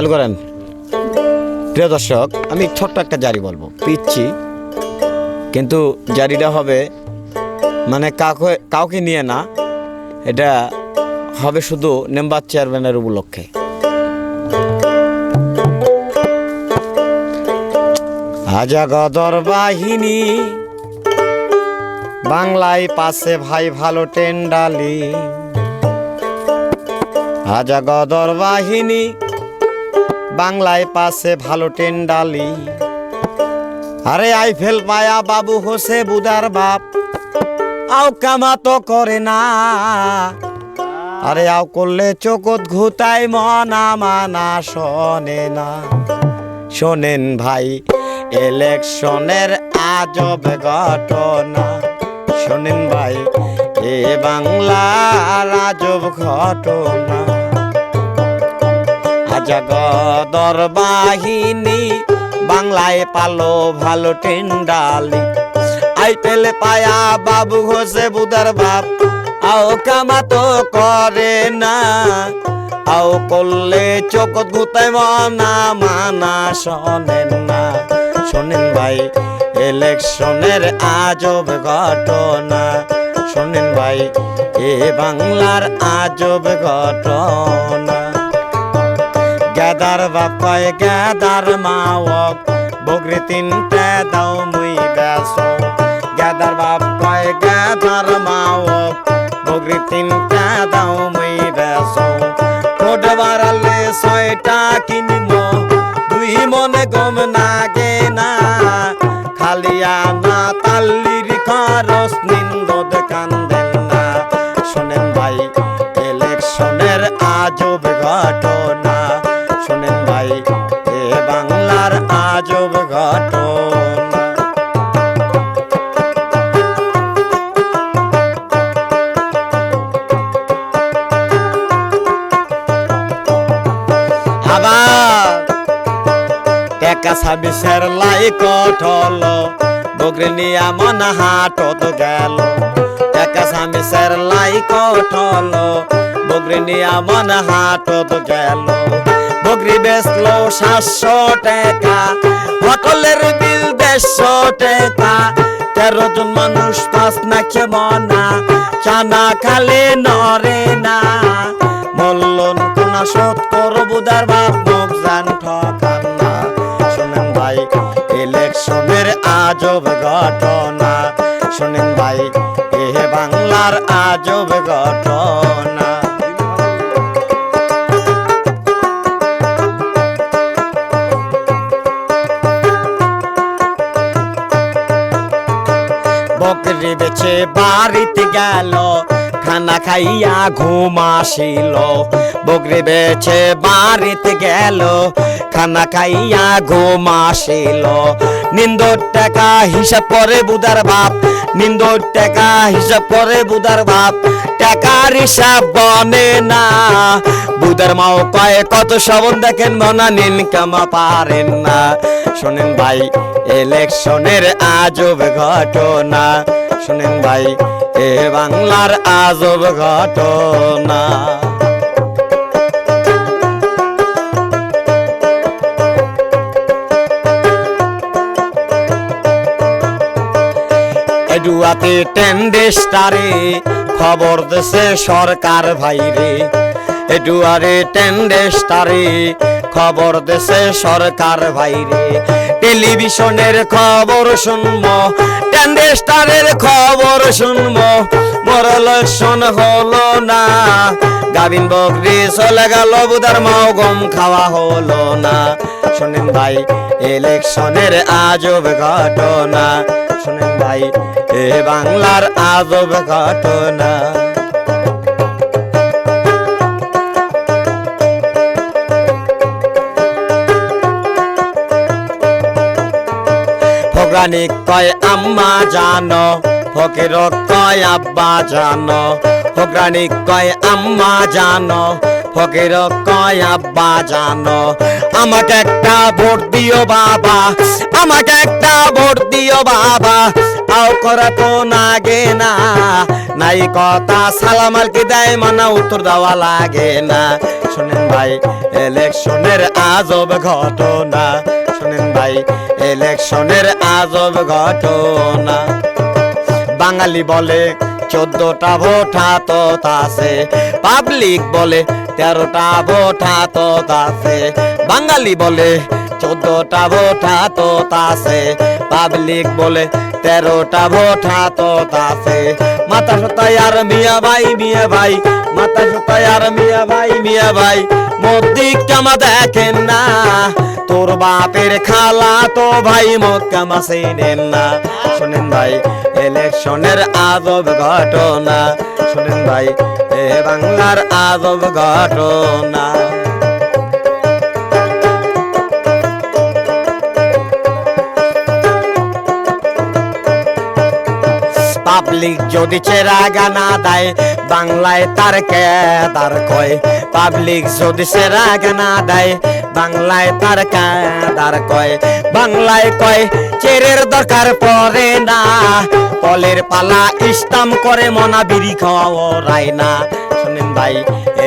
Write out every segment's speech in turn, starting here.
চালু করেন। প্রিয় দর্শক, আমি ছোট্ট একটা জারি বলব। পিচ্ছি। কিন্তু জারিটা হবে মানে কাউকে কাউকে নিয়ে না, এটা হবে শুধু নেম্বার চেয়ারম্যানের উপলক্ষে। আজা গদর বাহিনী, বাংলায় পাশে ভাই ভালো টেন্ডালি। আজা গদর বাহিনী বাংলায় পাশে ভালো টেন্ডালি আরে আইফেল পায়া বাবু হোসে বুদার বাপ, আও কামা তো করে না। আরে আও করলে চোকত ঘুতাই মনা মানা শোনে না। শোনেন ভাই, ইলেকশনের আজব ঘটনা। শোনেন ভাই, এ বাংলা আজব ঘটনা। আজাগদর বাহিনী, বাংলায় পালো ভালো টেন্ডালি আই পেলে পায়া বাবু ঘোষে বুদার বাপ আও কামা তো করে না, আও করলে চোখত গুতায় মানা মানা শোনেন না। শোনেন ভাই, ইলেকশনের আজব ঘটনা। শোনেন ভাই, এ বাংলার আজব ঘটনা। গেদার বাপ কয় গেদার মাওক বগরি তিনটে দাও মুই বেস। গেদার বাপ কয় গেদার মাওক বগরি তিনটে দাও মুই বেস। কোট ছয়টা কিনিব দুই মনে গম নাগে না খালিয়া না তাল্লির খরচ নিন্দদ কান্দেন না। শোনেন ভাই ইলেকশনের আজব ঘটনা। শোনেন ভাই এ বাংলার আজব ঘটনা। আবার টেকা ছাব্বিশের লাই কঠল। বগরি নিয়া মন হাটত গেল। টেকা ছাব্বিশের লাই কঠল। বগরি নিয়া মন হাটত গেল। বগরি বেচলো সাতশো টাকা বিল টাকা। তেরো জন মানুষ পাঁচ না চানা খালে নরে না। মল্লন কোনা শোধ করো বুদার বাপ ভাই, ইলেকশনের আজব ঘটনা। শোনেন ভাই, এ বাংলার আজব ঘটনা। বেছে বাড়িতে গেল, খানা খাইয়া ঘুম আসিল। বকরি বেছে বাড়িতে গেল, খানা খাইয়া ঘুম আসিল। নিন্দর টাকা হিসাব করে বুদার বাপ, নিন্দর টাকা হিসাব করে বুদার বাপ, টাকার হিসাব বনে না। বুদার মাও কয়, কত শবন দেখেন মনা নিন কামা পারেন না। শোনেন ভাই ইলেকশনের আজব ঘটনা। শোনেন ভাই, এ বাংলার আজব ঘটনা। এডুয়াতে টেন্ডেস্টারে খবর দেশে সরকার ভাইরে এডুয়ারে টেন্ডেস্টারে খবর দেশে সরকার ভাইরে টেলিভিশনের খবর শুনব টেন্ডেস্টারের খবর শুনব। মরল শোন হলো না, গাবিন বকরি চলে গেল বুদার মাও গম খাওয়া হলো না। শোনেন ভাই, ইলেকশনের আজব ঘটনা। শোনেন ভাই, এ বাংলার আজব ঘটনা। ফোগানি কয়, আম্মা জানো, ফকির কয়, আব্বা জানো। ফোগানি কয়, আম্মা জানো, ফকির কয়, আব্বা জানো। আমাকে একটা ভোট দিও বাবা, আমাকে একটা ভোট দিও বাবা আও করা তো নাগে না। নাই কথা, সালাম আলকি দেয়, মানা উত্তর দেওয়া লাগে না। শুনেন ভাই ইলেকশনের আজব ঘটনা। শুনেন ভাই ইলেকশনের আজব ঘটনা। বাঙালি বলে চোদ্দটা ভোট হাত আছে পাবলিক বলে তেরোটা ভোট হাত আছে। বাঙালি বলে চোদ্দটা ভোট হাত আছে পাবলিক বলে তেরোটা ভোট হাতত আছে মাথা সুতাই আর মিয়া ভাই মিয়া ভাই। মাথা সুতাই আর মিয়া ভাই মিয়া ভাই। মোদি কামা দেখেন না। তোর বাপের খালা তো ভাই মক্কামা নেন না। শুনেন ভাই, ইলেকশনের আজব ঘটনা। শুনেন ভাই, এ বাংলার আজব ঘটনা। পাবলিক যদি চেরা গানা দেয়, বাংলায় তার কে তার কয়? পাবলিক যদি সেরা গানা দেয়, বাংলায় তার কে তার কয়? বাংলায় কয়, চেরের দরকার পড়ে না কলের পালা ইস্তাম করে মনা বিড়ি খাওয়া রায় না। শুনেন ভাই,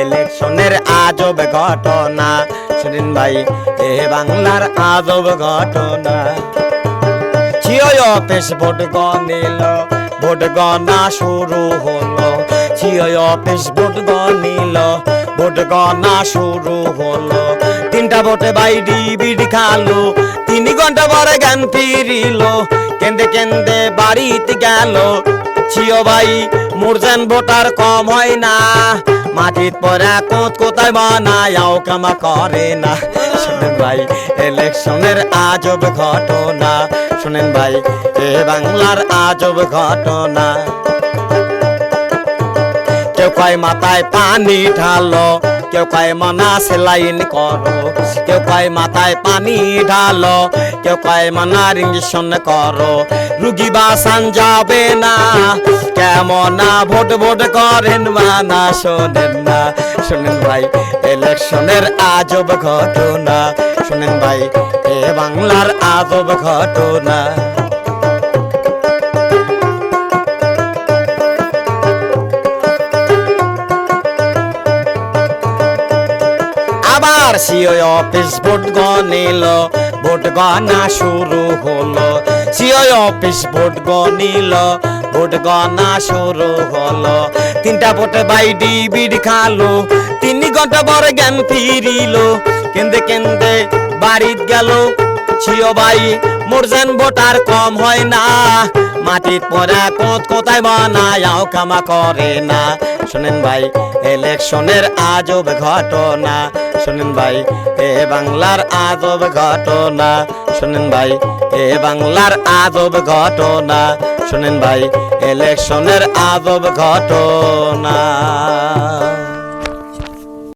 ইলেকশনের আজব ঘটনা। শুনেন ভাই, এ বাংলার আজব ঘটনা। চিয় অফিস ভোট গনিল ভোট শুরু হলো। চিয় অফিস ভোট গনিল ভোট গণা শুরু হলো। তিনটা ভোটে বাই ডিবিড খালো। তিন ঘণ্টা পরে জ্ঞান ফিরিল। কেন্দে কেন্দে বাড়িতে গেল। চিয় ভাই মুরজান ভোটার কম হয় না। মাটিত পরা কোত কোথায় বানায়াও কামা করে না। শুনেন ভাই ইলেকশনের আজব ঘটনা। শুনেন ভাই, এ বাংলার আজব ঘটনা। কেউ কয় মাথায় পানি ঢালো কেউ কয় মনা সেলাইন করো। কেউ কয়, মাথায় পানি ঢালো। কেউ কয় মনা ইঞ্জেকশন করো। রুগী বাসান যাবে না। কেমন ভোট ভোট করেন মানা, শোনেন না, শুনেন ভাই, ইলেকশনের আজব ঘটনা। শুনেন ভাই, এ বাংলার আজব ঘটনা। আবার সিও অফিস ভোট গনিল ভোট গণা শুরু হলো। সিও অফিস ভোট ভোট শুরু হলো। তিনটা ভোটে বাই ডিবিড খালো, তিন ঘণ্টা পরে জ্ঞান ফিরিল। কেন্দে কেন্দে গেল ছিও ভোটার কম হয় না। মাটিত পড়া কোত কোথায় বানায়াও কামা করে না। শোনেন ভাই ইলেকশনের আজব ঘটনা। শুনেন ভাই, এ বাংলার আজব ঘটনা। শুনেন ভাই, এ বাংলার আজব ঘটনা। শুনেন ভাই ইলেকশনের আজব ঘটনা।